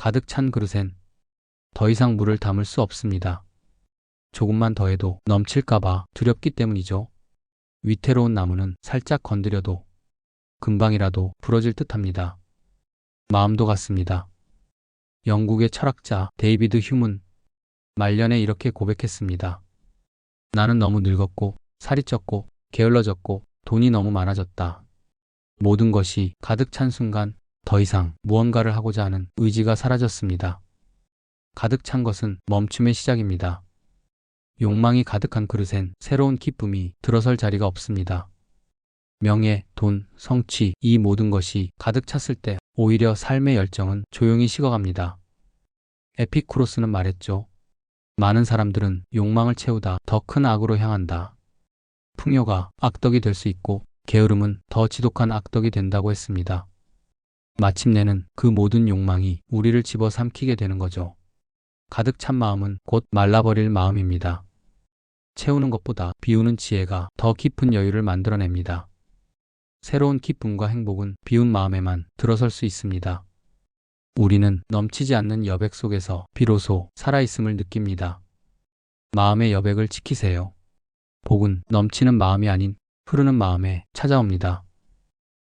가득 찬 그릇엔 더 이상 물을 담을 수 없습니다. 조금만 더해도 넘칠까봐 두렵기 때문이죠. 위태로운 나무는 살짝 건드려도 금방이라도 부러질 듯 합니다. 마음도 같습니다. 영국의 철학자 데이비드 휴문 말년에 이렇게 고백했습니다. 나는 너무 늙었고 살이 쪘고 게을러졌고 돈이 너무 많아졌다. 모든 것이 가득 찬 순간 더 이상 무언가를 하고자 하는 의지가 사라졌습니다. 가득 찬 것은 멈춤의 시작입니다. 욕망이 가득한 그릇엔 새로운 기쁨이 들어설 자리가 없습니다. 명예, 돈, 성취, 이 모든 것이 가득 찼을 때 오히려 삶의 열정은 조용히 식어갑니다. 에피쿠로스는 말했죠. 많은 사람들은 욕망을 채우다 더 큰 악으로 향한다. 풍요가 악덕이 될 수 있고 게으름은 더 지독한 악덕이 된다고 했습니다. 마침내는 그 모든 욕망이 우리를 집어삼키게 되는 거죠. 가득 찬 마음은 곧 말라버릴 마음입니다. 채우는 것보다 비우는 지혜가 더 깊은 여유를 만들어냅니다. 새로운 기쁨과 행복은 비운 마음에만 들어설 수 있습니다. 우리는 넘치지 않는 여백 속에서 비로소 살아있음을 느낍니다. 마음의 여백을 지키세요. 복은 넘치는 마음이 아닌 흐르는 마음에 찾아옵니다.